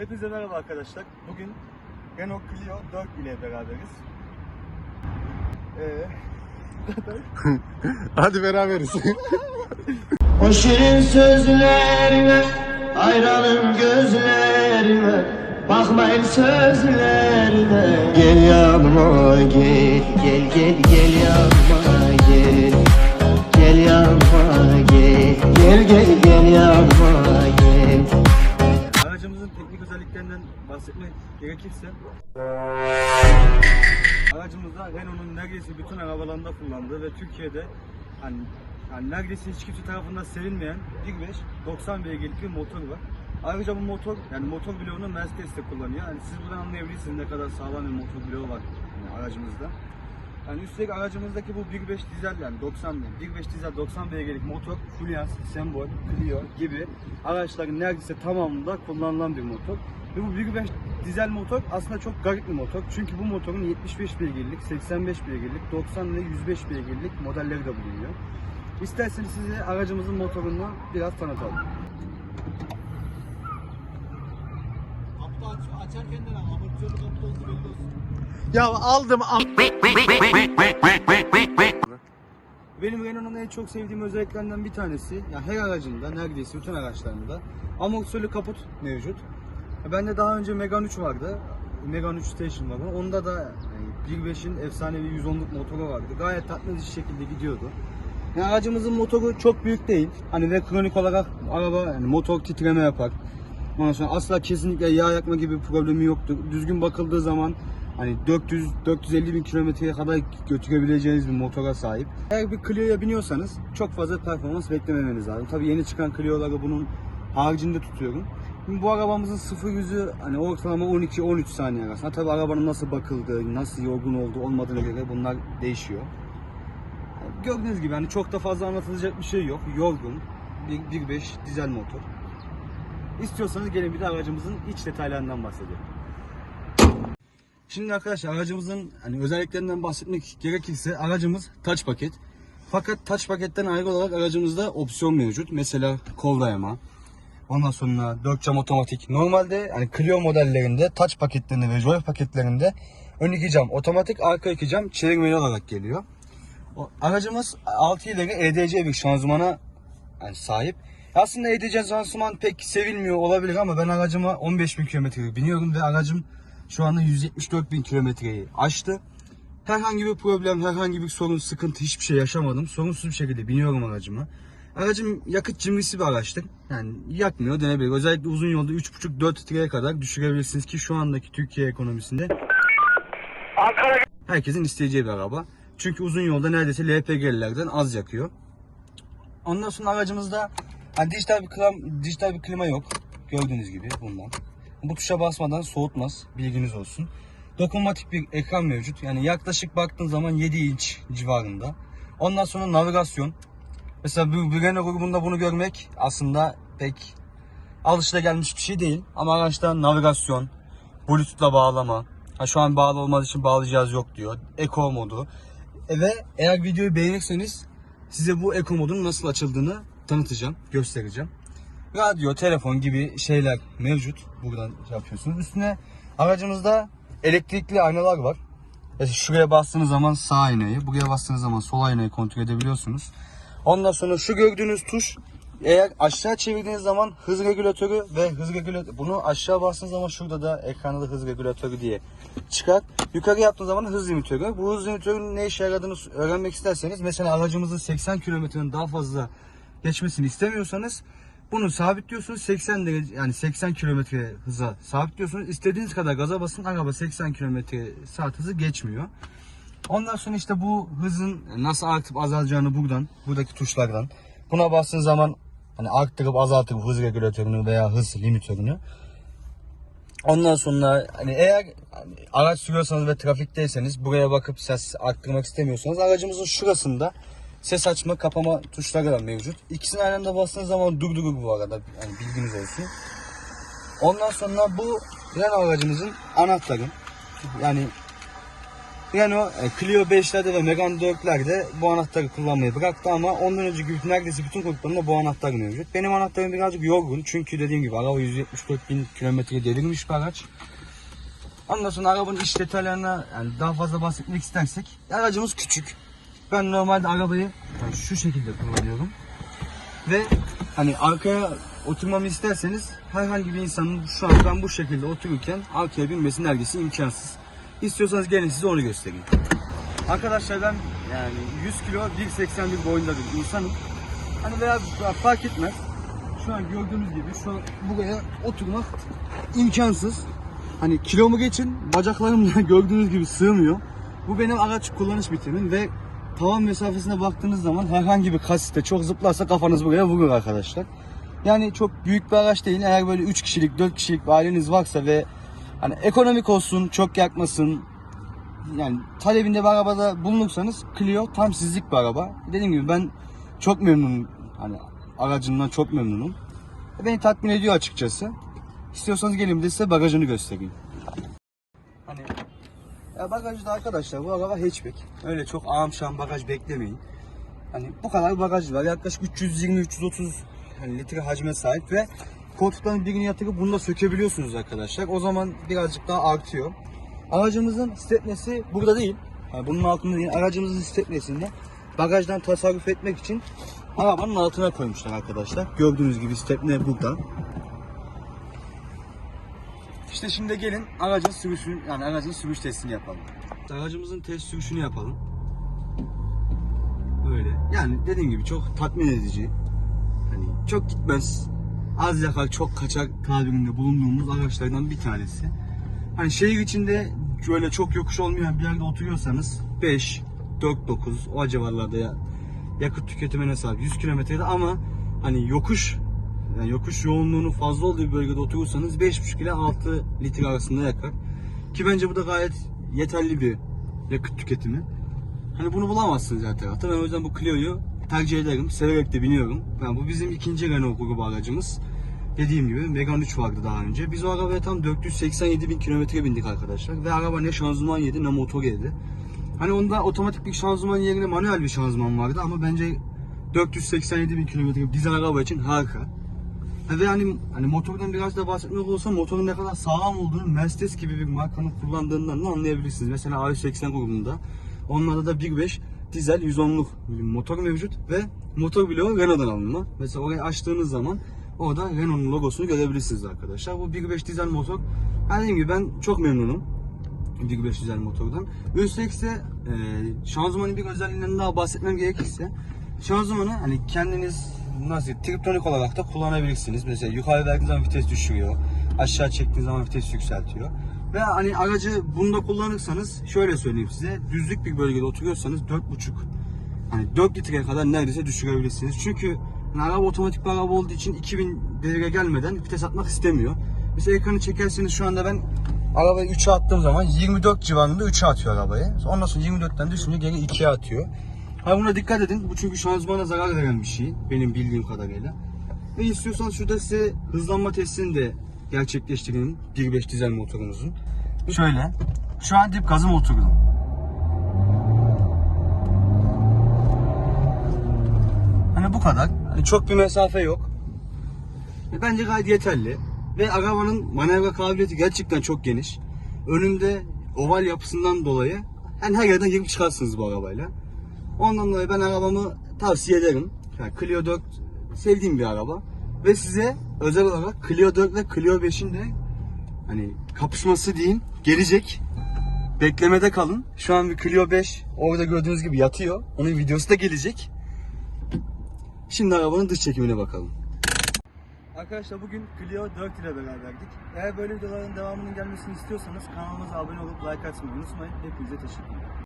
Hepinize merhaba arkadaşlar. Bugün Renault Clio 4 ile beraberiz. Ee, Hadi beraberiz. O şirin sözlerine Hayranım gözlerine Bakmayın sözlerine Gel yanıma gel Gel gel gel yanıma gel Gel yanıma gel Gel gel gel yanıma bahsetmek gerekirse aracımızda Renault'un neredeyse bütün arabalarında kullandığı ve Türkiye'de hani, yani neredeyse hiç kimse tarafından sevilmeyen 1.5 90 beygirlik bir motor var. Ayrıca bu motor yani motor bloğunu Mercedes'te kullanıyor. Yani siz buradan anlayabilirsiniz ne kadar sağlam bir motor bloğu var yani aracımızda. Yani üstelik aracımızdaki bu 1.5 dizel yani 90 değil, 1.5 dizel 90 beygirlik motor, Fluence, Sembol, Clio gibi araçların neredeyse tamamında kullanılan bir motor. Ve bu 1.5 dizel motor aslında çok garip bir motor. Çünkü bu motorun 75 beygirlik, 85 beygirlik, 90 ve 105 beygirlik modelleri de bulunuyor. İsterseniz size aracımızın motorunu biraz tanıtalım. ya aldım am- Benim Renault'un en çok sevdiğim özelliklerinden bir tanesi, ya her aracında, neredeyse bütün araçlarında amortisörlü kaput mevcut. Bende daha önce Megane 3 vardı. Megane 3 Station vardı. Onda da yani 1.5'in efsanevi 110'luk motoru vardı. Gayet tatlı bir şekilde gidiyordu. Yani aracımızın motoru çok büyük değil. Hani ve kronik olarak araba yani motor titreme yapar. Ondan sonra asla kesinlikle yağ yakma gibi bir problemi yoktur. Düzgün bakıldığı zaman hani 400 450 bin kilometreye kadar götürebileceğiniz bir motora sahip. Eğer bir Clio'ya biniyorsanız çok fazla performans beklememeniz lazım. Tabii yeni çıkan Clio'ları bunun haricinde tutuyorum. Bu arabamızın sıfır yüzü hani ortalama 12-13 saniye arasında. Tabii arabanın nasıl bakıldığı, nasıl yorgun olduğu olmadığına göre bunlar değişiyor. Gördüğünüz gibi hani çok da fazla anlatılacak bir şey yok. Yorgun, 1.5 dizel motor. İstiyorsanız gelin bir de aracımızın iç detaylarından bahsedelim. Şimdi arkadaşlar aracımızın hani özelliklerinden bahsetmek gerekirse aracımız touch paket. Fakat touch paketten ayrı olarak aracımızda opsiyon mevcut. Mesela kol. Ondan sonra 4 cam otomatik. Normalde hani Clio modellerinde touch paketlerinde ve Joy paketlerinde ön iki cam otomatik, arka iki cam çevirmeli olarak geliyor. O, aracımız 6 ileri EDC bir şanzımana yani sahip. Aslında EDC şanzıman pek sevilmiyor olabilir ama ben aracıma 15.000 kilometre biniyorum ve aracım şu anda 174.000 kilometreyi aştı. Herhangi bir problem, herhangi bir sorun, sıkıntı hiçbir şey yaşamadım. Sorunsuz bir şekilde biniyorum aracıma. Aracım yakıt cimrisi bir araçtır. Yani yakmıyor denebilir. Özellikle uzun yolda 3.5-4 litreye kadar düşürebilirsiniz ki şu andaki Türkiye ekonomisinde herkesin isteyeceği bir araba. Çünkü uzun yolda neredeyse LPG'lilerden az yakıyor. Ondan sonra aracımızda hani dijital bir klima, dijital bir klima yok. Gördüğünüz gibi bundan. Bu tuşa basmadan soğutmaz. Bilginiz olsun. Dokunmatik bir ekran mevcut. Yani yaklaşık baktığın zaman 7 inç civarında. Ondan sonra navigasyon. Mesela Renault grubunda bunu görmek aslında pek alışılagelmiş bir şey değil. Ama araçta navigasyon, Bluetooth'la bağlama. Ha, şu an bağlı olmadığı için bağlı cihaz yok diyor. Eco modu. E ve eğer videoyu beğenirseniz size bu Eco modun nasıl açıldığını tanıtacağım, göstereceğim. Radyo, telefon gibi şeyler mevcut. Buradan şey yapıyorsunuz. Üstüne aracımızda elektrikli aynalar var. Mesela şuraya bastığınız zaman sağ aynayı, buraya bastığınız zaman sol aynayı kontrol edebiliyorsunuz. Ondan sonra şu gördüğünüz tuş eğer aşağı çevirdiğiniz zaman hız regülatörü ve hız regülatörü bunu aşağı bastığınız zaman şurada da ekranda da hız regülatörü diye çıkar. Yukarı yaptığınız zaman hız limitörü. Bu hız limitörünün ne işe yaradığını öğrenmek isterseniz mesela aracımızın 80 kilometrenin daha fazla geçmesini istemiyorsanız bunu sabitliyorsunuz 80 derece yani 80 kilometre hıza sabitliyorsunuz. İstediğiniz kadar gaza basın araba 80 kilometre saat hızı geçmiyor. Ondan sonra işte bu hızın nasıl artıp azalacağını buradan, buradaki tuşlardan. Buna bastığın zaman hani arttırıp azaltırıp hız regülatörünü veya hız limitörünü. Ondan sonra hani eğer hani araç sürüyorsanız ve trafikteyseniz buraya bakıp ses arttırmak istemiyorsanız aracımızın şurasında ses açma kapama tuşları da mevcut. İkisini aynı anda bastığınız zaman durdurur bu arada yani bilginiz olsun. Ondan sonra bu Renault aracımızın anahtarı. Yani Renault Clio 5'lerde ve Megane 4'lerde bu anahtarı kullanmayı bıraktı ama ondan önceki neredeyse bütün koltuklarında bu anahtar mevcut. Benim anahtarım birazcık yorgun çünkü dediğim gibi araba 174 bin kilometre devirmiş bir araç. Ondan sonra arabanın iç detaylarına yani daha fazla bahsetmek istersek aracımız küçük. Ben normalde arabayı yani şu şekilde kullanıyorum. Ve hani arkaya oturmamı isterseniz herhangi bir insanın şu an ben bu şekilde otururken arkaya binmesi neredeyse imkansız. İstiyorsanız gelin size onu göstereyim. Arkadaşlar ben yani 100 kilo 1.81 boyunda bir insanım. Hani veya fark etmez. Şu an gördüğünüz gibi şu an buraya oturmak imkansız. Hani kilomu geçin bacaklarım da gördüğünüz gibi sığmıyor. Bu benim araç kullanış bitimim ve tavan mesafesine baktığınız zaman herhangi bir kasiste çok zıplarsa kafanız buraya vurur arkadaşlar. Yani çok büyük bir araç değil. Eğer böyle 3 kişilik 4 kişilik bir aileniz varsa ve hani ekonomik olsun çok yakmasın yani talebinde bir arabada bulunursanız Clio tam sizlik bir araba. Dediğim gibi ben çok memnunum. Hani aracımdan çok memnunum. Beni tatmin ediyor açıkçası. İstiyorsanız gelin bir de size bagajını göstereyim. Hani ya bagajda arkadaşlar bu araba hatchback. Öyle çok ağam şam bagaj beklemeyin. Hani bu kadar bagaj var. Yaklaşık 320-330 hani litre hacme sahip ve koltukların birini yatırıp bunu da sökebiliyorsunuz arkadaşlar. O zaman birazcık daha artıyor. Aracımızın stepnesi burada değil. Yani bunun altında değil. Aracımızın stepnesinde bagajdan tasarruf etmek için arabanın altına koymuşlar arkadaşlar. Gördüğünüz gibi stepne burada. İşte şimdi gelin aracın sürüşünü yani aracın sürüş testini yapalım. Aracımızın test sürüşünü yapalım. Böyle. Yani dediğim gibi çok tatmin edici. Hani çok gitmez. Az yakar çok kaçar tabirinde bulunduğumuz araçlardan bir tanesi. Hani şehir içinde böyle çok yokuş olmayan bir yerde oturuyorsanız 5, 4, 9 o civarlarda ya yakıt tüketimine sahip 100 kilometrede ama hani yokuş yani yokuş yoğunluğunun fazla olduğu bir bölgede oturursanız 5,5 ile 6 litre arasında yakar. Ki bence bu da gayet yeterli bir yakıt tüketimi. Hani bunu bulamazsınız her tarafta. Ben o yüzden bu Clio'yu tercih ederim. Severek de biniyorum. Yani bu bizim ikinci Renault grubu aracımız. Dediğim gibi Megane 3 vardı daha önce. Biz o arabaya tam 487 bin kilometre bindik arkadaşlar. Ve araba ne şanzıman yedi ne motor yedi. Hani onda otomatik bir şanzıman yerine manuel bir şanzıman vardı ama bence 487 bin kilometre dizel araba için harika. Ha Ve hani, hani motordan biraz da bahsetmek olursa motorun ne kadar sağlam olduğunu Mercedes gibi bir markanın kullandığından da anlayabilirsiniz. Mesela A180 grubunda onlarda da 1.5 dizel 110'luk bir motor mevcut ve motor bloğu Renault'dan alınma. Mesela orayı açtığınız zaman orada Renault'un logosunu görebilirsiniz arkadaşlar. Bu 1.5 dizel motor. Yani dediğim gibi ben çok memnunum. 1.5 dizel motordan. Üstelik ise e, şanzımanın bir özelliğinden daha bahsetmem gerekirse şanzımanı hani kendiniz nasıl triptonik olarak da kullanabilirsiniz. Mesela yukarı verdiğiniz zaman vites düşürüyor. Aşağı çektiğiniz zaman vites yükseltiyor. Ve hani aracı bunda kullanırsanız şöyle söyleyeyim size düzlük bir bölgede oturuyorsanız 4.5 hani 4 litreye kadar neredeyse düşürebilirsiniz. Çünkü araba otomatik bir araba olduğu için 2000 devire gelmeden vites atmak istemiyor. Mesela ekranı çekerseniz şu anda ben arabayı 3'e attığım zaman 24 civarında 3'e atıyor arabayı. Ondan sonra 24'ten düşünce geri 2'ye atıyor. Ha buna dikkat edin. Bu çünkü şanzımana zarar veren bir şey. Benim bildiğim kadarıyla. Ve istiyorsanız şurada size hızlanma testini de gerçekleştireyim. 1.5 dizel motorumuzun. Şöyle. Şu an dip gazım oturdum. Bu kadar. Hani çok bir mesafe yok. Ve bence gayet yeterli. Ve arabanın manevra kabiliyeti gerçekten çok geniş. Önünde oval yapısından dolayı yani her yerden girip çıkarsınız bu arabayla. Ondan dolayı ben arabamı tavsiye ederim. Yani Clio 4 sevdiğim bir araba. Ve size özel olarak Clio 4 ve Clio 5'in de hani kapışması diyeyim gelecek. Beklemede kalın. Şu an bir Clio 5 orada gördüğünüz gibi yatıyor. Onun videosu da gelecek. Şimdi arabanın dış çekimine bakalım. Arkadaşlar bugün Clio 4 ile beraberdik. Eğer böyle videoların devamının gelmesini istiyorsanız kanalımıza abone olup like atmayı unutmayın. Hepinize teşekkür ederim.